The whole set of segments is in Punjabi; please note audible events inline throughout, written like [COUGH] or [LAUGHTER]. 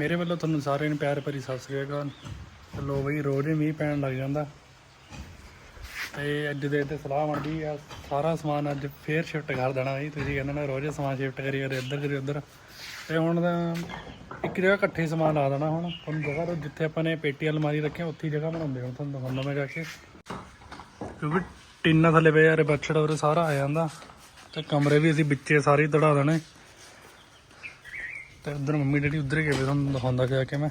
ਮੇਰੇ ਵੱਲੋਂ ਤੁਹਾਨੂੰ ਸਾਰਿਆਂ ਨੂੰ ਪਿਆਰ ਭਰੀ ਸਤਿ ਸ੍ਰੀ ਅਕਾਲ। ਚਲੋ ਬਈ, ਰੋਜ਼ ਹੀ ਮੀਂਹ ਪੈਣ ਲੱਗ ਜਾਂਦਾ। ਤੇ ਅੱਜ ਦੇ ਤੇ ਸਲਾਹ ਬਣਦੀ ਆ, ਸਾਰਾ ਸਮਾਨ ਅੱਜ ਫੇਰ ਸ਼ਿਫਟ ਕਰ ਦੇਣਾ ਜੀ ਤੁਸੀਂ ਕਹਿੰਦੇ ਨਾ ਰੋਜ਼ ਸਮਾਨ ਸ਼ਿਫਟ ਕਰੀ ਕਰੇ ਇੱਧਰ ਕਰੀ ਉੱਧਰ। ਤੇ ਹੁਣ ਤਾਂ ਇੱਕ ਜਗ੍ਹਾ ਇਕੱਠੇ ਸਮਾਨ ਲਾ ਦੇਣਾ ਹੁਣ। ਤੁਹਾਨੂੰ ਜਗ੍ਹਾ ਤੋਂ ਜਿੱਥੇ ਆਪਾਂ ਨੇ ਪੇਟੀ ਅਲਮਾਰੀ ਰੱਖਿਆ ਉੱਥੇ ਹੀ ਜਗ੍ਹਾ ਬਣਾਉਂਦੇ ਹੁਣ ਤੁਹਾਨੂੰ ਦਿਖਾਉਂਦਾ ਮੈਂ ਜਾ ਕੇ। ਕਿਉਂਕਿ ਟਿੰਨਾ ਥੱਲੇ ਪਏ ਯਾਰ ਬੱਛੜ ਉਰੇ ਸਾਰਾ ਆ ਜਾਂਦਾ। ਤੇ ਕਮਰੇ ਵੀ ਅਸੀਂ ਵਿੱਚੇ ਸਾਰੇ ਹੀ ਤੜਾ ਦੇਣੇ। ਤੇ ਉਧਰ ਮੰਮੀ ਡੈਡੀ ਉਧਰ ਗਏ ਤੁਹਾਨੂੰ ਦਿਖਾਉਂਦਾ ਜਾ ਕੇ ਮੈਂ।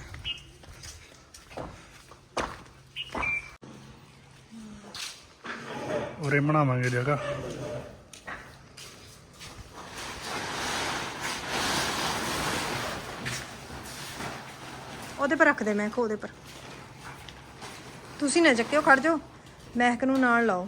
ਉਰੇ ਬਣਾਵਾਂਗੇ ਜਗ੍ਹਾ। ਉਹਦੇ ਪਰ ਰੱਖ ਦੇ ਮੈਂ ਉਹਦੇ ਪਰ। ਤੁਸੀਂ ਨਾ ਚੱਕਿਓ, ਖੜ ਜਾਓ। ਮਹਿਕ ਨੂੰ ਨਾਲ ਲਾਓ।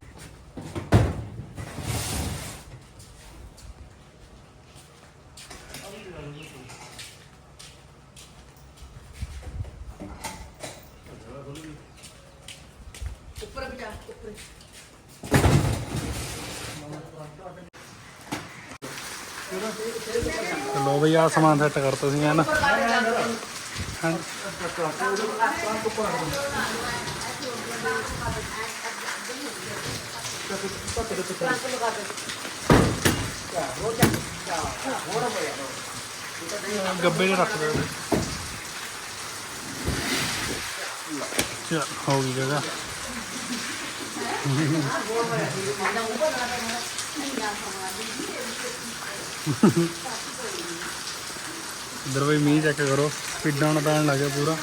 ਲੋ ਬਈ ਆ ਸਮਾਨ ਸੈੱਟ ਕਰਤਾ ਸੀ ਹੈ ਨਾ? ਹਾਂ ਗੱਬੇ 'ਚ ਰੱਖ ਦੇ ਹੋ ਗਈ ਜਗ੍ਹਾ। ਇਧਰ ਵੀ ਮੀਂਹ ਚੈੱਕ ਕਰੋ, ਸਪੀਡਾਂ ਨਾਲ ਪੈਣ ਲੱਗਿਆ ਪੂਰਾ।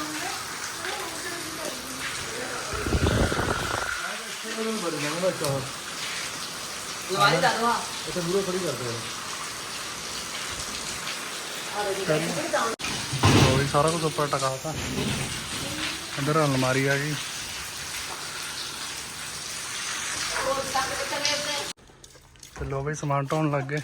ਹੋਰ ਸਾਰਾ ਕੁਝ ਉੱਪਰ ਟਕਾਤਾ ਇਧਰ ਅਲਮਾਰੀ ਆ ਗਈ। ਤੇ ਲੋ ਬਈ ਸਮਾਨ ਢੋਣ ਲੱਗ ਗਏ।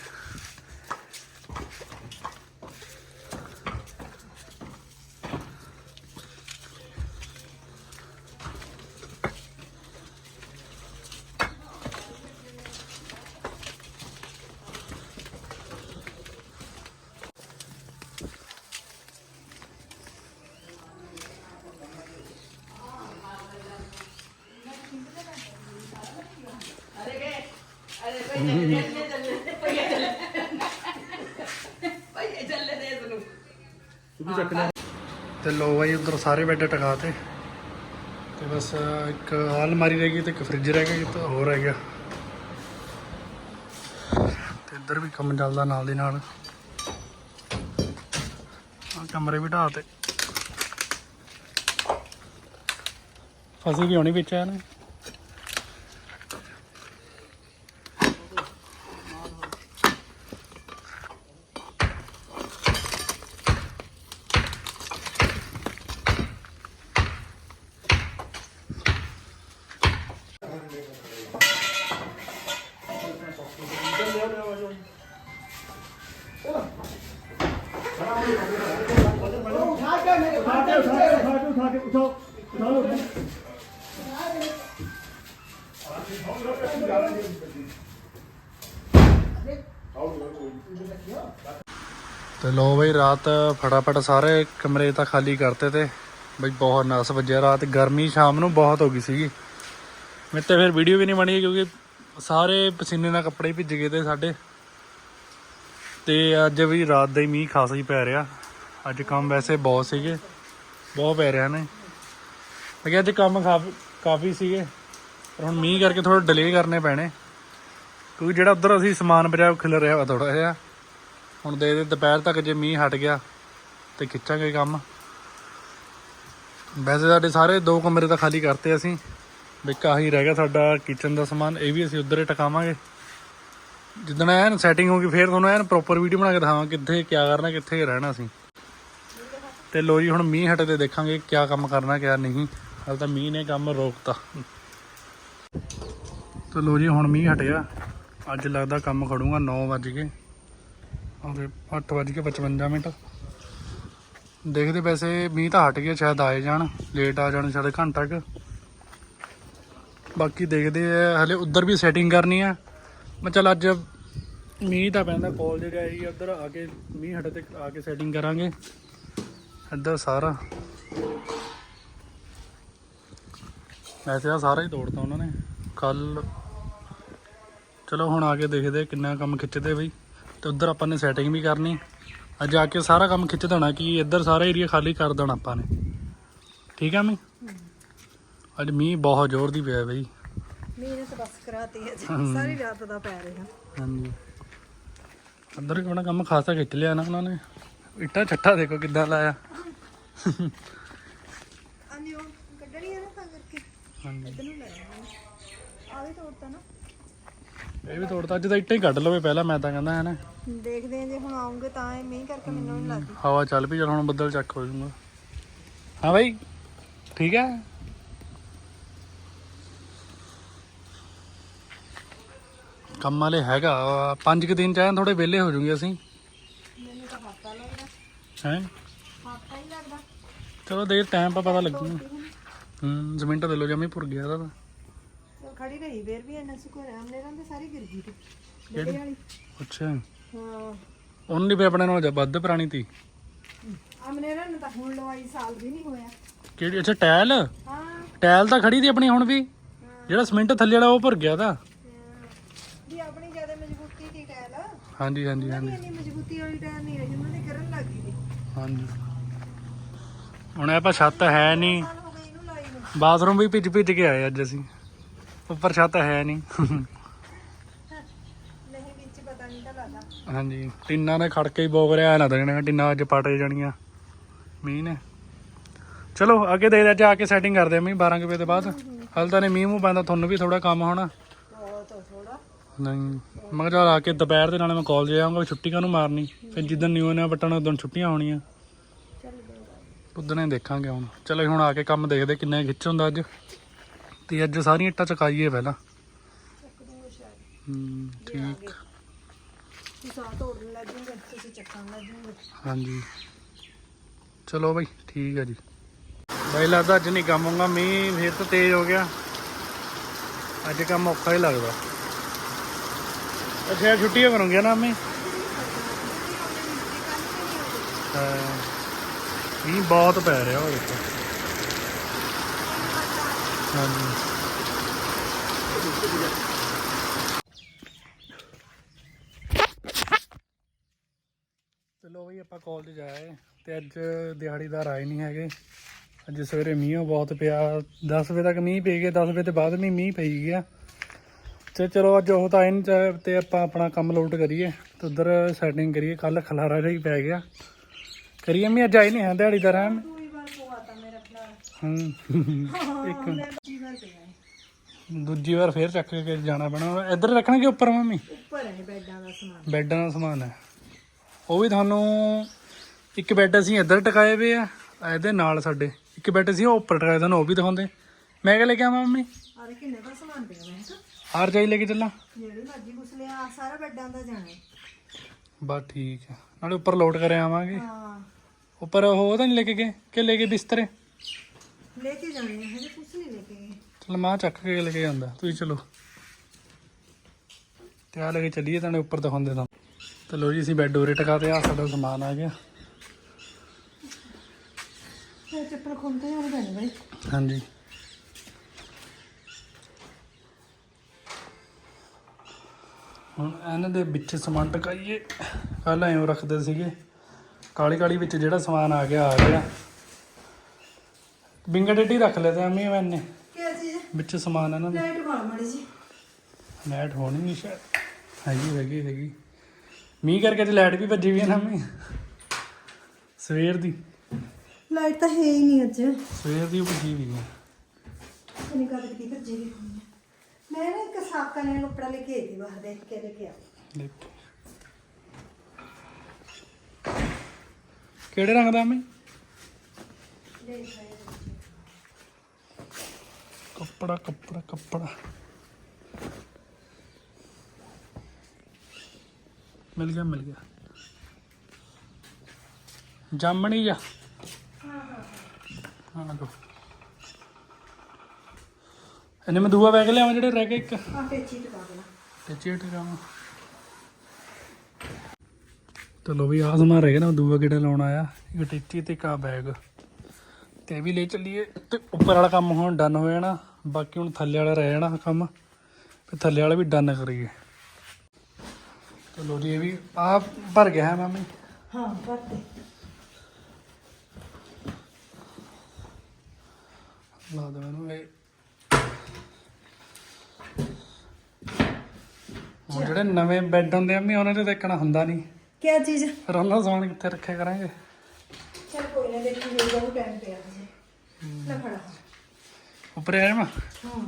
ਤੇ ਲੋ ਬਾਈ, ਉਧਰ ਸਾਰੇ ਬੈੱਡ ਟਕਾਤੇ ਤੇ। ਬਸ ਇੱਕ ਆਹ ਅਲਮਾਰੀ ਰਹਿ ਗਈ ਤੇ ਇੱਕ ਫ੍ਰਿਜ ਰਹਿ ਗਿਆ ਤੇ ਹੋਰ ਰਹਿ ਗਿਆ। ਤੇ ਇੱਧਰ ਵੀ ਕੰਮ ਚੱਲਦਾ ਨਾਲ ਦੀ ਨਾਲ। ਆ ਕਮਰੇ ਵੀ ਢਾਹ ਤੇ। ਫਸੀ ਵੀ ਹੋਣੀ ਵਿੱਚ ਆ ਨਾ ਤੇ ਲੋ ਬਈ ਰਾਤ ਫਟਾਫਟ ਸਾਰੇ ਕਮਰੇ ਤਾਂ ਖਾਲੀ ਕਰਤੇ ਤੇ। ਬਈ ਬਹੁਤ ਨਸ ਵੱਜਿਆ ਰਾਤ, ਗਰਮੀ ਸ਼ਾਮ ਨੂੰ ਬਹੁਤ ਹੋ ਗਈ ਸੀਗੀ। ਮੇਰੇ ਤੇ ਫਿਰ ਵੀਡੀਓ ਵੀ ਨਹੀਂ ਬਣੀ ਕਿਉਂਕਿ ਸਾਰੇ ਪਸੀਨੇ ਨਾਲ ਕੱਪੜੇ ਭਿੱਜ ਗਏ ਤੇ ਸਾਡੇ। ਤੇ ਅੱਜ ਵੀ ਰਾਤ ਦਾ ਹੀ ਮੀਂਹ ਖਾਸਾ ਹੀ ਪੈ ਰਿਹਾ। ਅੱਜ ਕੰਮ ਵੈਸੇ ਬਹੁਤ ਸੀਗੇ, ਬਹੁਤ ਪੈ ਰਿਹਾ ਨੇ। ਅਗੇ ਅੱਜ ਕੰਮ ਕਾਫੀ ਕਾਫੀ ਸੀਗੇ, ਪਰ ਹੁਣ ਮੀਂਹ ਕਰਕੇ ਥੋੜਾ ਡਿਲੇ ਕਰਨੇ ਪੈਣੇ। ਕਿਉਂਕਿ ਜਿਹੜਾ ਉਧਰ ਅਸੀਂ ਸਮਾਨ ਪਿਆ ਉਹ ਖਿਲ ਰਿਹਾ ਵਾ ਥੋੜਾ ਜਿਹਾ। ਹੁਣ ਦੇ ਦੇ, ਦੁਪਹਿਰ ਤੱਕ ਜੇ ਮੀਂਹ ਹਟ ਗਿਆ ਤੇ ਖਿੱਚਾਂਗੇ ਕੰਮ। ਵੈਸੇ ਸਾਡੇ ਸਾਰੇ ਦੋ ਕਮਰੇ ਤਾਂ ਖਾਲੀ ਕਰਤੇ ਅਸੀਂ ਵਿੱਚ ਆਹੀ ਰਹਿ ਗਿਆ ਸਾਡਾ ਕਿਚਨ ਦਾ ਸਮਾਨ, ਇਹ ਵੀ ਅਸੀਂ ਉਧਰ ਹੀ ਟਿਕਾਵਾਂਗੇ। ਜਿੱਦਣ ਐਨ ਸੈਟਿੰਗ ਹੋ ਗਈ, ਫੇਰ ਤੁਹਾਨੂੰ ਐਨ ਪ੍ਰੋਪਰ ਵੀਡੀਓ ਬਣਾ ਕੇ ਦਿਖਾਵਾਂ ਕਿੱਥੇ ਕੀ ਕਰਨਾ, ਕਿੱਥੇ ਰਹਿਣਾ ਅਸੀਂ। ਤੇ ਲੋ ਜੀ, ਹੁਣ ਮੀਂਹ ਹਟੇ ਤੇ ਦੇਖਾਂਗੇ ਕੀ ਕੰਮ ਕਰਨਾ, ਕਿਆ ਨਹੀਂ। ਹਾਲ ਤਾਂ ਮੀਂਹ ਨੇ ਕੰਮ ਰੋਕਤਾ। ਤੇ ਲੋ ਜੀ, ਹੁਣ ਮੀਂਹ ਹਟਿਆ। ਅੱਜ ਲੱਗਦਾ ਕੰਮ ਖੜੂਗਾ 9 ਵਜ ਕੇ ਔਰ 8 ਕੇ 55 ਮਿੰਟ। ਦੇਖਦੇ ਵੈਸੇ ਮੀਂਹ ਤਾਂ ਹਟ ਗਿਆ, ਸ਼ਾਇਦ ਆਏ ਜਾਣ ਲੇਟ ਆ ਜਾਣ ਸ਼ਾਇਦ ਘੰਟਾ ਕੁ। ਬਾਕੀ ਦੇਖਦੇ ਆ, ਹਲੇ ਉੱਧਰ ਵੀ ਸੈਟਿੰਗ ਕਰਨੀ ਆ। ਮੈਂ ਚੱਲ ਅੱਜ ਮੀਂਹ ਤਾਂ ਪੈਂਦਾ ਕਾਲਜ ਗਿਆ ਸੀ ਉੱਧਰ ਆ ਕੇ ਮੀਂਹ ਹਟੇ ਤੇ ਆ ਕੇ ਸੈਟਿੰਗ ਕਰਾਂਗੇ। ਇੱਧਰ ਸਾਰਾ। ਵੈਸੇ ਆ ਸਾਰਾ ਹੀ ਤੋੜਤਾ ਉਹਨਾਂ ਨੇ। ਕੱਲ ਚਲੋ ਹੁਣ ਆ ਕੇ ਦੇਖਦੇ ਕਿੰਨਾ ਕੰਮ ਖਿੱਚਦੇ ਬਈ। ਤੇ ਉੱਧਰ ਆਪਾਂ ਨੇ ਸੈਟਿੰਗ ਵੀ ਕਰਨੀ। ਅੱਜ ਆ ਕੇ ਸਾਰਾ ਕੰਮ ਖਿੱਚ ਦੇਣਾ ਕਿ ਇੱਧਰ ਸਾਰਾ ਏਰੀਆ ਖਾਲੀ ਕਰ ਦੇਣਾ ਆਪਾਂ ਨੇ। ਠੀਕ ਆ ਮੈਂ? ਅੱਜ ਮੀਂਹ ਬਹੁਤ ਜ਼ੋਰ ਦੀ ਪਿਆ ਬਈ। ਮੀਂਹ ਨੇ ਤਾਂ ਬਸ ਕਰਾਤੀ ਹੈ ਸਾਰੀ ਰਾਤ ਦਾ ਪੈ ਰਿਹਾ। ਹਾਂਜੀ। ਅੰਦਰ ਕਿਹੜਾ ਕੰਮ ਖਾਸਾ ਖਿੱਚ ਲਿਆ ਨਾ ਉਹਨਾਂ ਨੇ। ਇੱਟਾ ਛੱਟਾ ਦੇਖੋ ਕਿੱਦਾਂ ਲਾਇਆ। ਆਂਦੀ ਉਹ ਕੱਢਣੀ ਹੈ ਨਾ ਤਾਂ ਕਰਕੇ। ਹਾਂਜੀ। ਇੱਧਰ ਨੂੰ ਲੈ ਆ ਵੀ ਤੋੜਤਾ ਨਾ। ਇਹ ਵੀ ਤੋੜਤਾ। ਅੱਜ ਤਾਂ ਇੱਟਾਂ ਹੀ ਕੱਢ ਲਵੇ ਪਹਿਲਾਂ ਮੈਂ ਤਾਂ ਕਹਿੰਦਾ ਹੈ ਨਾ। ਦੇਖਦੇ ਹਾਂ ਜੇ ਹੁਣ ਆਉਂਗੇ ਤਾਂ ਇਹ ਮੀਂਹ ਕਰਕੇ ਮੈਨੂੰ ਨਹੀਂ ਲੱਗਦੀ। ਹਵਾ ਚੱਲ ਪਈ ਚਲ ਹੁਣ ਬੱਦਲ ਚੱਕ ਹੋ ਜਾਊਗਾ। ਹਾਂ ਬਾਈ ਠੀਕ ਹੈ? ਕੰਮ ਵਾਲੇ ਹੈਗਾ ਵਾ। ਪੰਜ ਕੁ ਦਿਨ ਚ ਐਨ ਥੋੜੇ ਵਿਹਲੇ ਹੋ ਜੂਗੇ ਅਸੀਂ। ਮੈਨੂੰ ਤਾਂ ਹਫਤਾ ਲੱਗਦਾ। ਹੈ? ਹਫਤਾ ਹੀ ਲੱਗਦਾ। ਚਲੋ ਦੇਰ ਟਾਈਮ ਪਾ ਪਤਾ ਲੱਗੂਗਾ ਹੂੰ ਜ਼ਮੀਨ ਦੇ ਲੋ ਜਮੀ ਭੁਰ ਗਿਆ ਚਲ ਖੜੀ ਰਹੀ ਫੇਰ ਵੀ ਇੰਨਾ ਸੁਕਰ ਆਮਲੇ ਰੰਗ ਸਾਰੀ ਗਿਰ ਗਈ ਤੇ। ਵਾਲੀ। ਅੱਛਾ। ਹਾਂ ਉਹਨ ਨਹੀਂ ਵੀ ਆਪਣੇ ਨਾਲ ਵੱਧ ਪੁਰਾਣੀ ਤੀ। ਆਮਲੇ ਰੰਗ ਤਾਂ ਹੁਣ ਲਵਾਈ ਸਾਲ ਵੀ ਨਹੀਂ ਹੋਇਆ। ਕਿਹੜੀ ਅੱਛਾ ਟਾਇਲ ਹਾਂ। ਟਾਇਲ ਤਾਂ ਖੜੀ ਤੀ ਆਪਣੀ ਹੁਣ ਵੀ? ਜਿਹੜਾ ਸਿਮੈਂਟ ਥੱਲੇ ਵਾਲਾ ਉਹ ਭੁਰ ਗਿਆ ਤਾਂ। ਵੀ ਆਪਣੀ ਜ਼ਿਆਦਾ ਮਜ਼ਬੂਤੀ ਦੀ ਟਾਇਲ ਹਾਂਜੀ ਹਾਂਜੀ ਹਾਂਜੀ। ਇੰਨੀ ਮਜ਼ਬੂਤੀ ਵਾਲੀ ਟਾਇਲ ਨਹੀਂ ਰਹੀ ਉਹਨਾਂ ਦੀ ਕਰਨ ਲੱਗ ਗਈ ਹਾਂਜੀ। ਹੁਣ ਆਪਾਂ ਛੱਤ ਹੈ ਨਹੀਂ। ਨੂੰ। ਬਾਥਰੂਮ ਵੀ ਭਿੱਜ ਭਿੱਜ ਕੇ ਆਏ ਅੱਜ ਅਸੀਂ। ਉੱਪਰ ਛੱਤ ਹੈ ਨਹੀਂ ਵਿੱਚ ਪਤਾ ਨਹੀਂ ਤਾਂ ਲੱਗਦਾ ਹਾਂਜੀ, ਟਿੰਨਾਂ ਨੇ ਖੜ ਕੇ ਹੀ ਬੋਗ ਰਿਹਾ ਨਾ ਦੇਣਾ ਟਿੰਨਾਂ ਅੱਜ ਪਟ ਜਾਣੀਆਂ। ਮੀਂਹ ਨੇ। ਚਲੋ, ਅੱਗੇ ਦੇਖਦੇ ਅੱਜ ਆ ਕੇ ਸੈਟਿੰਗ ਕਰਦੇ ਆ ਮੀਂਹ 12 ਕੁ ਵਜੇ ਤੋਂ ਬਾਅਦ। ਹਾਲ ਤਾਂ ਨੇ ਮੀਂਹ ਮੂੰਹ ਪੈਂਦਾ, ਤੁਹਾਨੂੰ ਵੀ ਥੋੜਾ ਕੰਮ ਹੋਣਾ। ਨਹੀਂ, ਮੈਂ ਕਿਹਾ ਚੱਲ ਆ ਕੇ ਦੁਪਹਿਰ ਦੇ ਨਾਲੇ ਮੈਂ ਕਾਲਜ ਜਾਊਂਗਾ ਛੁੱਟੀ ਕਾਹਨੂੰ ਮਾਰਨੀ? ਫਿਰ ਜਿੱਦਣ ਨਿਊ ਨੇ ਬਟਨ, ਉਦੋਂ ਛੁੱਟੀਆਂ ਹੋਣੀਆਂ। ਚੱਲ ਉਦੋਂ ਹੀ ਦੇਖਾਂਗੇ ਹੁਣ। ਚਲੋ ਹੁਣ ਆ ਕੇ ਕੰਮ ਦੇਖਦੇ ਕਿੰਨੇ ਖਿੱਚ ਹੁੰਦਾ ਅੱਜ। ਤੇ ਅੱਜ ਸਾਰੀਆਂ ਇੱਟਾਂ ਚਕਾਈਏ ਪਹਿਲਾਂ। ਹੂੰ, ਠੀਕ। ਤੁਸੀਂ ਸਾਹ ਤੋੜਨ ਲੱਗ ਜੂਗੇ ਤੁਸੀਂ ਚੱਕਣ ਲੱਗ ਜੂਗੇ ਹਾਂਜੀ। ਚਲੋ ਬਈ, ਠੀਕ ਹੈ ਜੀ। ਬਾਈ ਲੱਗਦਾ ਅੱਜ ਨਹੀਂ ਕੰਮ ਹੋਊਗਾ, ਮੀਂਹ ਫੇਰ ਤਾਂ ਤੇਜ਼ ਹੋ ਗਿਆ। ਅੱਜ ਕੰਮ ਔਖਾ ਹੀ ਲੱਗਦਾ। ਅੱਛਾ ਛੁੱਟੀਆਂ ਕਰੂੰਗੇ ਨਾ ਮੈਂ ਮੀਂਹ ਬਹੁਤ ਪੈ ਰਿਹਾ ਉਹ ਦੇਖੋ। ਹਾਂਜੀ। ਚਲੋ ਬਈ ਆਪਾਂ ਕਾਲਜ ਜਾਏ ਤੇ ਅੱਜ ਦਿਹਾੜੀਦਾਰ ਆਏ ਨਹੀਂ ਹੈਗੇ। ਅੱਜ ਸਵੇਰੇ ਮੀਂਹ ਬਹੁਤ ਪਿਆ 10 ਵਜੇ ਤੱਕ ਮੀਂਹ ਪਈ ਗਿਆ 10 ਵਜੇ ਤੋਂ ਬਾਅਦ ਵੀ ਮੀਂਹ ਪਈ ਗਿਆ। ਤੇ ਚਲੋ ਅੱਜ ਉਹ ਤਾਂ ਆਏ ਨਹੀਂ ਤੇ ਆਪਾਂ ਆਪਣਾ ਕੰਮ ਲੋਟ ਕਰੀਏ ਤੇ ਉਧਰ ਸੈਟਿੰਗ ਕਰੀਏ ਕੱਲ ਖਲਾਰਾ ਜਿਹਾ ਹੀ ਪੈ ਗਿਆ। ਕਰੀਏ ਮੈਂ ਅੱਜ ਆਏ ਨਹੀਂ ਹੈ ਦਿਹਾੜੀਦਾਰ ਹੂੰ। ਇੱਕ ਦੂਜੀ ਵਾਰ ਫੇਰ ਚੱਕ ਕੇ ਜਾਣਾ ਪੈਣਾ। ਇੱਧਰ ਰੱਖਣਗੇ ਉੱਪਰ ਮੰਮੀ? ਉੱਪਰ ਹੈ ਬੈੱਡਾਂ ਦਾ ਸਮਾਨ। ਬੈੱਡਾਂ ਦਾ ਸਮਾਨ ਹੈ। ਉਹ ਵੀ ਤੁਹਾਨੂੰ ਇੱਕ ਬੈੱਡ ਅਸੀਂ ਇੱਧਰ ਟਿਕਾਏ ਹੋਏ ਆ ਇਹਦੇ ਨਾਲ ਸਾਡੇ। ਇੱਕ ਬੈੱਡ ਅਸੀਂ ਉਹ ਉੱਪਰ ਟਿਕਾਏ ਤੁਹਾਨੂੰ ਉਹ ਵੀ ਦਿਖਾਉਂਦੇ। ਮੈਂ ਕਿਹਾ ਲੈ ਕੇ ਆਵਾਂ ਮੰਮੀ? ਆਹ ਕਿੰਨੇ ਦਾ ਸਮਾਨ ਪਿਆ ਮੈਂ ਕਿਹਾ ਆਰ ਜਾਈ ਲੈ ਕੇ ਚੱਲਾਂ। ਜਿਹੜੇ ਮਰਜ਼ੀ ਕੁਛ ਲਿਆ ਆਹ ਸਾਰਾ ਬੈੱਡਾਂ ਦਾ ਜਾਣਾ। ਹੈ। ਬਸ ਠੀਕ ਹੈ ਨਾਲੇ ਉੱਪਰ ਲੋਡ ਕਰੇ ਆਵਾਂਗੇ। ਹਾਂ। ਉੱਪਰ ਉਹ ਤਾਂ ਨਹੀਂ ਲੈ ਕੇ ਗਏ? ਕਿ ਲੈ ਕੇ ਬਿਸਤਰੇ? ਲੈ ਕੇ ਜਾਣੇ ਆ ਹਜੇ ਕੁਛ ਨਹੀਂ ਲੈ ਕੇ ਗਏ। ਚਲ ਮਾਂ ਚੱਕ ਕੇ ਲੈ ਕੇ ਜਾਂਦਾ ਤੁਸੀਂ ਚਲੋ। ਤੇ ਆ ਲੈ ਕੇ ਚੱਲੀਏ ਤਾਂ ਉੱਪਰ ਦਿਖਾਉਂਦੇ ਤਾਂ ਤੇ ਲੋ ਜੀ ਅਸੀਂ ਬੈੱਡ ਉਰੇ ਟਿਕਾ ਤੇ ਆ ਸਾਡਾ ਸਮਾਨ ਆ ਗਿਆ। ਚੱਪਲ ਬਈ। ਹਾਂਜੀ। ਹੁਣ ਇਹਨਾਂ ਦੇ ਵਿੱਚ ਸਮਾਨ ਟਕਾਈਏ। ਕੱਲ ਐਂ ਰੱਖਦੇ ਸੀਗੇ। ਕਾਲੀ ਕਾਲੀ ਵਿੱਚ ਜਿਹੜਾ ਸਮਾਨ ਆ ਗਿਆ ਆ ਗਿਆ। ਬਿੰਗਾ ਡੇਡੀ ਰੱਖ ਲਿਆ ਤੇ ਅੰਮੀ ਮੈਨੇ। ਕੀ ਚੀਜ਼? ਵਿੱਚ ਸਮਾਨ ਇਹਨਾਂ ਦੇ। ਲਾਈਟ ਹੋਣੀ ਨਹੀਂ ਸ਼ਾਇਦ। ਹੈਗੀ ਹੈਗੀ ਹੈਗੀ। ਮੀਂਹ ਕਰਕੇ ਤੇ ਲਾਈਟ ਵੀ ਭੱਜੀ ਵੀ ਹੈ ਨਾ ਅੰਮੀ ਸਵੇਰ ਦੀ। ਲਾਈਟ ਤਾਂ ਹੈ ਹੀ ਨਹੀਂ ਅੱਜ। ਸਵੇਰ ਦੀ ਭੱਜੀ ਵੀ ਹੈ ਕਿੰਨੀ ਕਦ ਦੀ ਭੱਜੀ ਵੀ ਹੋਣੀ ਹੈ ਮੈਂ ਨਾ ਇੱਕ ਕਰਨੇ ਨੂੰ ਕੱਪੜਾ ਲੈ ਕੇ ਆਈ ਸੀ ਬਾਹਰ ਦੇਖ ਕੇ ਲੈ ਕੇ। ਆ ਦੇਖੋ ਕਿਹੜੇ ਰੰਗ ਦਾ ਆਏ ਕੱਪੜਾ ਕੱਪੜਾ ਕੱਪੜਾ। ਮਿਲ ਗਿਆ ਮਿਲ ਗਿਆ। ਜਾਮਣੀ ਜਾ ਹਾਂ ਹਾਂ ਹਾਂ ਲੋ ਇਹਨੇ ਮੈਂ ਦੂਆ ਬੈਗ ਲਿਆਵਾਂ ਜਿਹੜੇ ਰਹਿ ਗਏ ਇੱਕ। ਆ ਟੇਚੀ ਟਕਾ ਦੇਣਾ। ਤੇ ਚੇਟ ਕਰਾਵਾਂ ਚਲੋ ਵੀ ਆਹ ਸਮਾਨ ਰਹਿ ਗਿਆ ਨਾ ਦੂਆ ਕਿਹੜਾ ਲਾਉਣ ਆਇਆ? ਇੱਕ ਟਿੱਚੀ ਤੇ ਕਾ ਬੈਗ ਤੇ ਵੀ ਲੈ ਚੱਲੀਏ। ਤੇ ਉੱਪਰ ਵਾਲਾ ਕੰਮ ਹੁਣ ਡਨ ਹੋ ਜਾਣਾ। ਬਾਕੀ ਹੁਣ ਥੱਲੇ ਵਾਲਾ ਰਹਿ ਜਾਣਾ ਕੰਮ। ਤੇ ਥੱਲੇ ਵਾਲਾ ਵੀ ਡਨ ਕਰੀਏ। ਚਲੋ ਜੀ ਇਹ ਵੀ ਆ ਭਰ ਗਿਆ ਹੈ ਮਾਮੀ? ਹਾਂ ਕਰਤੇ ਲਾ ਦੋ ਇਹਨੂੰ ਇਹ। ਹੁਣ ਜਿਹੜੇ ਨਵੇਂ ਬੈੱਡ ਹੁੰਦੇ ਆ ਮੈਂ ਉਹਨਾਂ ਤੇ ਦੇਖਣਾ ਹੁੰਦਾ ਨਹੀਂ। ਕੀ ਚੀਜ਼? ਫਿਰ ਉਹਨਾਂ ਦਾ ਸਮਾਨ ਕਿੱਥੇ ਰੱਖਿਆ ਕਰਾਂਗੇ? ਚਲ ਕੋਈ ਨਾ ਦੇਖੀ ਹੋਊਗਾ ਉਹ ਟਾਈਮ ਪਿਆ ਜੀ ਲੈ ਫੜਾ। ਉੱਪਰ ਆਇਆ ਮੈਂ ਹਾਂ।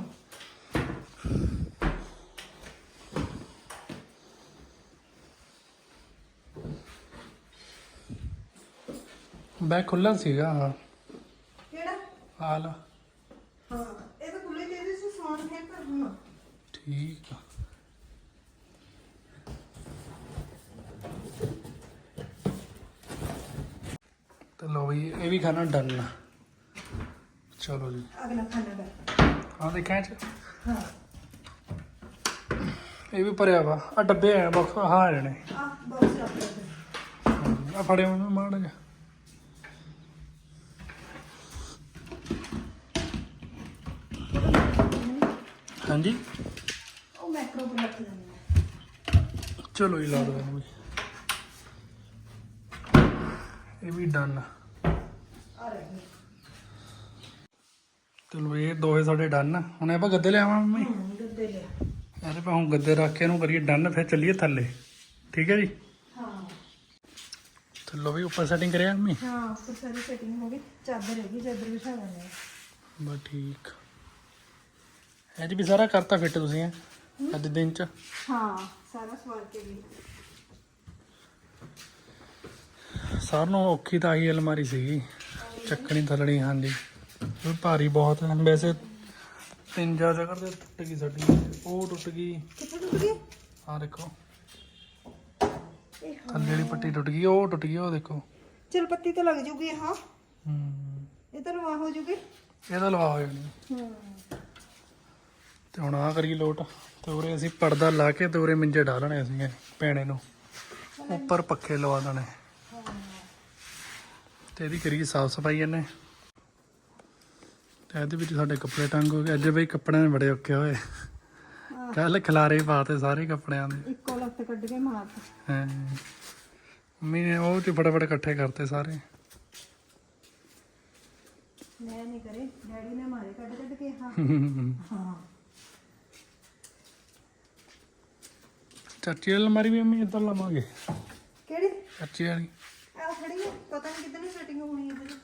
ਬੈਗ ਖੁੱਲਾ ਸੀਗਾ ਕਿਹੜਾ? ਹਾਲ ਹਾਂ ਇਹ ਤਾਂ ਖੁੱਲੇ ਦੇ ਦੇ ਸਮਾਨ ਹੈ ਪਰ ਹੁਣ ਠੀਕ ਆ। ਤੇ ਲੋ ਵੀ ਇਹ ਵੀ ਖਾਣਾ ਡਨ ਚਲੋ ਜੀ। ਅਗਲਾ ਖਾਣਾ ਦਾ। ਆ ਦੇਖਾਂ ਚ। ਹਾਂ। ਇਹ ਵੀ ਭਰਿਆ ਵਾ। ਆ ਡੱਬੇ ਆ ਆਹ ਆ ਜਾਣੇ। ਆ ਬਾਕਸ ਆ। ਫੜੇ ਮੈਨੂੰ ਮਾੜਾ ਜਿਹਾ। ਹਾਂਜੀ। ਉਹ ਮੈਕਰੋ ਪਰ ਰੱਖ ਦਿੰਦੇ ਚਲੋ ਜੀ ਲਾ ਦੋ ਇਹਨੂੰ ਵੀ। ਇਹ ਵੀ ਡਨ। ਆ ਰਹੇ ਚਲੋ ਇਹ ਦੋਵੇਂ ਸਾਡੇ ਡਨ। ਹੁਣ ਆਪਾਂ ਗੱਦੇ ਲਿਆਵਾਂ ਮੰਮੀ? ਹੂੰ ਗੱਦੇ ਲਿਆ ਇਹਦੇ ਪਾ ਹੁਣ ਗੱਦੇ ਰੱਖ ਕੇ ਇਹਨੂੰ ਕਰੀਏ ਡਨ ਫਿਰ ਚੱਲੀਏ ਥੱਲੇ। ਠੀਕ ਹੈ ਜੀ? ਹਾਂ। ਚਲੋ ਵੀ ਉੱਪਰ ਸੈਟਿੰਗ ਕਰਿਆ ਮੰਮੀ? ਹਾਂ ਉੱਪਰ ਸਾਰੀ ਸੈਟਿੰਗ ਹੋ ਗਈ। ਚਾਦਰ ਹੈਗੀ ਚਾਦਰ ਵਿਛਾ ਆ। ਬਸ ਠੀਕ। ਇਹ ਜੀ ਵੀ ਸਾਰਾ ਕਰਤਾ ਫਿੱਟ ਤੁਸੀਂ ਹੈਂ? ਅੱਜ ਦਿਨ ਚ। ਹਾਂ ਸਾਰਾ ਸਵਾਰ ਕੇ ਵੀ। ਸਾਰਿਆਂ ਨੂੰ ਔਖੀ ਤਾਂ ਆਹੀ ਅਲਮਾਰੀ ਸੀਗੀ ਚੱਕਣੀ ਥੱਲਣੀ ਹਾਂਜੀ। ਉਹ ਭਾਰੀ ਬਹੁਤ ਹੈ ਵੈਸੇ ਤਿੰਨ ਚਾਰ ਜਗ੍ਹਾ ਤੇ ਟੁੱਟ ਗਈ ਸਾਡੀ ਉਹ ਟੁੱਟ ਗਈ। ਕਿੱਥੇ ਟੁੱਟ ਗਈ? ਆਹ ਦੇਖੋ। ਇਹ ਥੱਲੇ ਵਾਲੀ ਪੱਟੀ ਟੁੱਟ ਗਈ ਉਹ ਟੁੱਟ ਗਈ ਉਹ ਦੇਖੋ। ਚਲ ਪੱਤੀ ਤਾਂ ਲੱਗ ਜੂਗੀ ਹਾਂ। ਹੂੰ। ਇਹ ਤਾਂ ਲਵਾ ਹੋ ਜੂਗੀ। ਇਹਦਾ ਲਵਾ ਹੋ ਜਾਣੀ। ਹੂੰ। ਤੇ ਹੁਣ ਆ ਕਰੀ ਲੋਟ। ਤੇ ਉਰੇ ਅਸੀਂ ਪਰਦਾ ਲਾ ਕੇ ਤੇ ਉਰੇ ਮੰਜੇ ਢਾਲਣੇ ਅਸੀਂ ਪੈਣੇ ਨੂੰ। ਉੱਪਰ ਪੱਖੇ ਲਵਾ ਦੇਣੇ। ਤੇ ਇਹਦੀ ਕਰੀ ਸਾਫ਼ ਸਫ਼ਾਈ ਇਹਨੇ। ਤੇ ਇਹਦੇ ਵਿੱਚ ਸਾਡੇ ਕੱਪੜੇ ਟੰਗ ਹੋ ਗਏ। ਅੱਜ ਬਈ ਕੱਪੜਿਆਂ ਦੇ ਬੜੇ ਔਖੇ ਹੋਏ। ਕੱਲ ਖਿਲਾਰੇ ਪਾਤੇ ਸਾਰੇ ਕੱਪੜਿਆਂ ਦੇ। ਇੱਕੋ ਲੱਤ ਕੱਢ ਕੇ ਮਾਰਤਾ ਹੈਂ। ਮੰਮੀ ਨੇ ਉਹ ਚ ਫਟਾਫਟ ਇਕੱਠੇ ਕਰਤੇ ਸਾਰੇ। ਮੈਂ ਨਹੀਂ ਕਰੇ। ਡੈਡੀ ਨੇ ਮਾਰੇ ਕੱਢ ਕੱਢ ਕੇ [LAUGHS] ਹਾਂ ਹਾਂ। ਚਾਚੀ ਵਾਲੀ ਅਲਮਾਰੀ ਵੀ ਮੰਮੀ ਇੱਧਰ ਲਵਾਂਗੇ ਕਿਹੜੀ ਚਾਚੀ ਵਾਲੀ ਆ ਖੜੀ ਹੈ ਪਤਾ ਨਹੀਂ ਕਿਦਾਂ ਸੈਟਿੰਗ ਹੋਣੀ ਹੈ ਇਹਦੀ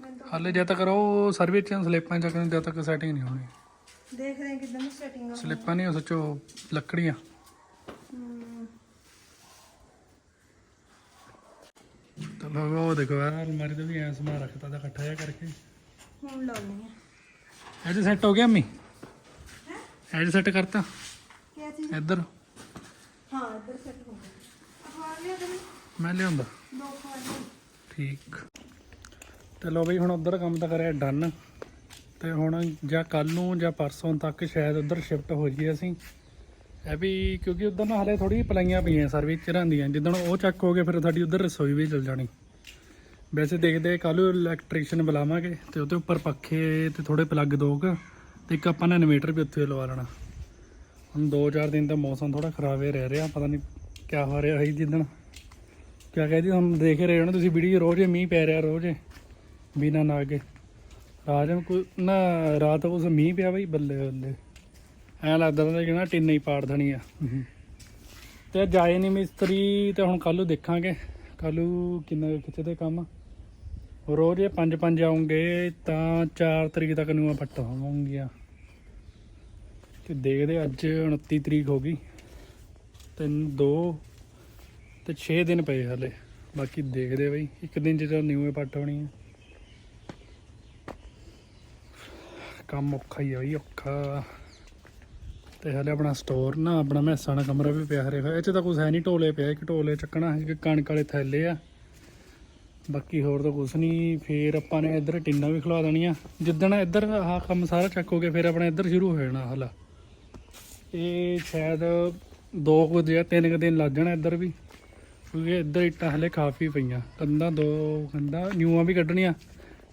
ਮੈਂ ਤਾਂ ਹਾਲੇ ਜਦ ਤੱਕ ਉਹ ਸਰਵੇ ਚ ਸਲਿੱਪਾਂ ਚੱਕ ਜਦ ਤੱਕ ਸੈਟਿੰਗ ਨਹੀਂ ਹੋਣੀ ਦੇਖਦੇ ਹਾਂ ਕਿਦਾਂ ਦੀ ਸੈਟਿੰਗ ਹੋਣੀ ਸਲਿੱਪਾਂ ਨਹੀਂ ਉਹ ਸੱਚੋ ਲੱਕੜੀਆਂ ਹਮ, ਚਲੋ ਉਹ ਦੇਖੋ ਯਾਰ ਅਲਮਾਰੀ ਤੇ ਵੀ ਐ ਸਮਾਨ ਰੱਖਤਾ ਦਾ ਇਕੱਠਾ ਜਿਹਾ ਕਰਕੇ ਹੁਣ ਲਾਉਣੀ ਹੈ ਇਹ ਸੈੱਟ ਹੋ ਗਿਆ ਅੰਮੀ ਸੈੱਟ ਕਰਤਾ ਕੀ ਚੀਜ਼ ਇੱਧਰ ਹਾਂ ਇੱਧਰ ਸੈਟ ਹੋ ਗਿਆ। ਅਖਬਾਰ ਲਿਆ ਦੇ ਮੈਂ ਲਿਆਉਂਦਾ। ਦੋ। ਠੀਕ। ਚਲੋ ਬਈ ਹੁਣ ਉਧਰ ਕੰਮ ਤਾਂ ਕਰਿਆ ਡਨ ਤੇ ਹੁਣ ਜਾਂ ਕੱਲ ਨੂੰ ਜਾਂ ਪਰਸੋਂ ਤੱਕ ਸ਼ਾਇਦ ਉਧਰ ਸ਼ਿਫਟ ਹੋ ਜਾਈਏ ਅਸੀਂ। ਇਹ ਵੀ ਕਿਉਂਕਿ ਉਧਰ ਨਾ ਹਲੇ ਥੋੜੀ ਪਲਾਈਆਂ ਪਈਆਂ ਸਰਵਿਸ ਚ ਰਹਿੰਦੀਆਂ। ਜਿੱਦਣ ਉਹ ਚੱਕ ਹੋ ਗਏ ਫਿਰ ਸਾਡੀ ਉਧਰ ਰਸੋਈ ਵੀ ਚੱਲ ਜਾਣੀ। ਵੈਸੇ ਦੇਖਦੇ ਕੱਲ ਨੂੰ ਇਲੈਕਟ੍ਰੀਸ਼ੀਅਨ ਬੁਲਾਵਾਂਗੇ ਤੇ ਉਹਦੇ ਉੱਪਰ ਪੱਖੇ ਤੇ ਥੋੜੇ ਪਲੱਗ ਦੋਗ ਤੇ ਇੱਕ ਆਪਾਂ ਨੇ ਇਨਵੇਟਰ ਵੀ ਉੱਥੇ ਲਵਾ ਲੈਣਾ। ਹੁਣ 2-4 ਦਿਨ ਤਾਂ ਮੌਸਮ ਥੋੜਾ ਖਰਾਬ ਹੀ ਰਹਿ ਰਿਹਾ ਪਤਾ ਨਹੀਂ ਕਿਆ ਹੋ ਰਿਹਾ ਹੈ ਜਿੱਦਣ। ਕਿਆ ਕਹਿੰਦੀ ਹੁਣ ਦੇਖ ਰਹੇ ਹੋ ਨਾ ਤੁਸੀਂ ਵੀਡੀਓ ਰੋਜ਼ ਮੀਂਹ ਪੈ ਰਿਹਾ ਰੋਜ਼ ਬਿਨਾਂ ਨਾ ਕੇ ਨੂੰ ਕੋਈ ਨਾ ਰਾਤ ਉਸ ਮੀਂਹ ਪਿਆ ਬਈ ਬੱਲੇ ਬੱਲੇ। ਐਂ ਲੱਗਦਾ ਤਾਂ ਕਿ ਨਾ ਟਿੰਨ ਹੀ ਪਾੜ ਦੇਣੀ ਆ। ਤੇ ਅੱਜ ਆਏ ਨਹੀਂ ਮਿਸਤਰੀ ਤੇ ਹੁਣ ਕੱਲ੍ਹ ਨੂੰ ਦੇਖਾਂਗੇ। ਕੱਲ੍ਹ ਨੂੰ ਕਿੰਨਾ ਕਿੱਥੇ ਤੇ ਕੰਮ? ਰੋਜ਼ ਇਹ ਪੰਜ ਪੰਜ ਆਉਂਗੇ ਤਾਂ 4 ਤਰੀਕ ਤੱਕ ਨੂੰ ਪੱਟ ਹੋਵਾਂਗੀਆਂ ਤੇ ਦੇਖਦੇ ਅੱਜ 29 ਤਰੀਕ ਹੋ ਗਈ। ਤਿੰਨ, ਦੋ ਤੇ 6 ਦਿਨ ਪਏ ਹਲੇ। ਬਾਕੀ ਦੇਖਦੇ ਬਈ, ਇੱਕ ਦਿਨ ਚ ਨਿਊ ਪੱਟ ਹੋਣੀ ਹੈ। ਕੰਮ ਔਖਾ ਹੀ ਆ ਬਈ, ਔਖਾ। ਤੇ ਹਲੇ ਆਪਣਾ ਸਟੋਰ ਨਾ, ਆਪਣਾ ਮੈਸਾਂ ਦਾ ਕਮਰਾ ਵੀ ਪਿਆ ਹਰੇ ਹੋਇਆ ਇਹ ਚ ਤਾਂ ਕੁਝ ਹੈ ਨਹੀਂ, ਢੋਲੇ ਪਿਆ, ਇੱਕ ਢੋਲੇ ਚੱਕਣਾ, ਇੱਕ ਕਣਕ ਵਾਲੇ ਥੈਲੇ ਆ। ਬਾਕੀ ਹੋਰ ਤਾਂ ਕੁਝ ਨਹੀਂ, ਫੇਰ ਆਪਾਂ ਨੇ ਇੱਧਰ ਟਿੰਨਾਂ ਵੀ ਖਲਵਾ ਦੇਣੀਆਂ। ਜਿੱਦਣ ਇੱਧਰ ਆਹ ਕੰਮ ਸਾਰਾ ਚੱਕ ਹੋ ਚੱਕੋਗੇ ਫਿਰ ਆਪਣਾ ਇੱਧਰ ਸ਼ੁਰੂ ਹੋ ਜਾਣਾ ਹਲਾ। ਇਹ ਸ਼ਾਇਦ ਦੋ ਕੁ ਜਾਂ ਤਿੰਨ ਕੁ ਦਿਨ ਲੱਗ ਜਾਣਾ ਇੱਧਰ ਵੀ, ਕਿਉਂਕਿ ਇੱਧਰ ਇੱਟਾਂ ਹਲੇ ਕਾਫੀ ਪਈਆਂ। ਕੰਧਾਂ ਦੋ, ਕੰਧਾਂ ਨਿਊਆਂ ਵੀ ਕੱਢਣੀਆਂ,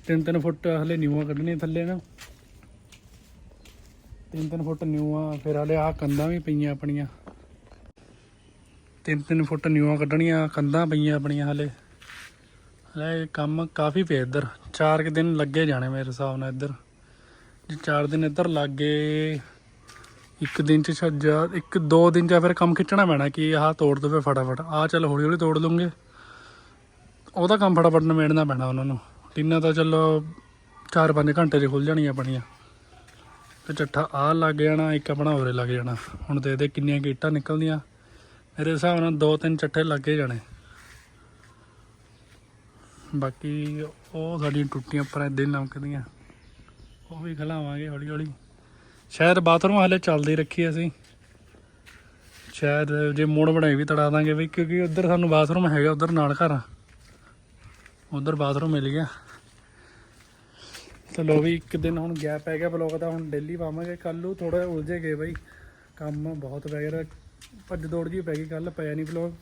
ਤਿੰਨ ਤਿੰਨ ਫੁੱਟ ਹਲੇ ਨਿਊਆਂ ਕੱਢਣੀਆਂ ਥੱਲੇ ਨਾ। ਤਿੰਨ ਤਿੰਨ ਫੁੱਟ ਨਿਊਆਂ, ਫਿਰ ਹਲੇ ਆਹ ਕੰਧਾਂ ਵੀ ਪਈਆਂ ਆਪਣੀਆਂ। ਤਿੰਨ ਤਿੰਨ ਫੁੱਟ ਨਿਊਆਂ ਕੱਢਣੀਆਂ, ਕੰਧਾਂ ਪਈਆਂ ਆਪਣੀਆਂ ਹਲੇ। ਹਲੇ ਕੰਮ ਕਾਫੀ ਪਿਆ ਇੱਧਰ। ਚਾਰ ਕੁ ਦਿਨ ਲੱਗੇ ਜਾਣੇ ਮੇਰੇ ਹਿਸਾਬ ਨਾਲ ਇੱਧਰ। ਜੇ ਚਾਰ ਦਿਨ ਇੱਧਰ ਲੱਗ ਇੱਕ ਦਿਨ ਚ ਛੱਜਾ ਇੱਕ ਦੋ ਦਿਨ ਜਾਂ ਫਿਰ ਕੰਮ ਖਿੱਚਣਾ ਪੈਣਾ ਕਿ ਆਹ ਤੋੜ ਦਵੇ ਫਟਾਫਟ। ਆਹ ਚੱਲ ਹੌਲੀ ਹੌਲੀ ਤੋੜ ਲੂੰਗੇ ਉਹਦਾ ਕੰਮ ਫਟਾਫਟ ਨਿਬੇੜਨਾ ਪੈਣਾ ਉਹਨਾਂ ਨੂੰ। ਟੀਨਾਂ ਤਾਂ ਚਲੋ 4-5 ਘੰਟੇ 'ਚ ਖੁੱਲ ਜਾਣੀਆਂ ਆਪਣੀਆਂ। ਤੇ ਚੱਠਾ ਆਹ ਲੱਗ ਜਾਣਾ, ਇੱਕ ਆਪਣਾ ਹੋਰੇ ਲੱਗ ਜਾਣਾ। ਹੁਣ ਦੇ ਇਹਦੇ ਕਿੰਨੀਆਂ ਗੀਟਾਂ ਨਿਕਲਦੀਆਂ। ਮੇਰੇ ਹਿਸਾਬ ਨਾਲ ਦੋ ਤਿੰਨ ਚੱਠੇ ਲੱਗੇ ਜਾਣੇ। ਬਾਕੀ ਉਹ ਸਾਡੀਆਂ ਟੁੱਟੀਆਂ ਪਰ ਏਦਾਂ ਹੀ ਲਮਕਦੀਆਂ। ਉਹ ਵੀ ਖਲਾਵਾਂਗੇ ਹੌਲੀ ਹੌਲੀ। ਸ਼ਾਇਦ ਬਾਥਰੂਮ ਹਲੇ ਚੱਲਦੀ ਰੱਖੀ ਅਸੀਂ। ਸ਼ਾਇਦ ਜੇ ਮੋੜ ਬਣਾਈ ਵੀ ਤੜਾ ਦਾਂਗੇ ਵੀ, ਕਿਉਂਕਿ ਉੱਧਰ ਸਾਨੂੰ ਬਾਥਰੂਮ ਹੈਗਾ, ਉੱਧਰ ਨਾਲ ਘਰ ਆ। ਉੱਧਰ ਬਾਥਰੂਮ ਮਿਲ ਗਿਆ। ਚਲੋ ਵੀ ਇੱਕ ਦਿਨ ਹੁਣ ਗੈਪ ਪੈ ਗਿਆ ਬਲੌਗ ਦਾ, ਹੁਣ ਡੇਲੀ ਪਾਵਾਂਗੇ। ਕੱਲ ਨੂੰ ਥੋੜਾ ਉਲਝੇ ਗਏ ਬਾਈ। ਕੰਮ ਬਹੁਤ ਪੈ ਗਿਆ, ਭੱਜ ਦੌੜ ਜੀ ਪੈ ਗਈ ਕੱਲ ਪਿਆ ਨਹੀਂ ਬਲੌਗ।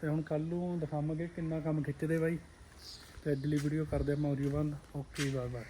ਤੇ ਹੁਣ ਕੱਲ ਨੂੰ ਦਿਖਾਵਾਂਗੇ ਕਿੰਨਾ ਕੰਮ ਖਿੱਚਦੇ ਬਾਈ। ਤੇ ਅਗਲੀ ਵੀਡੀਓ ਕਰਦੇ ਆਪਾਂ ਬੰਦ ਓਕੇ ਬਾਏ ਬਾਏ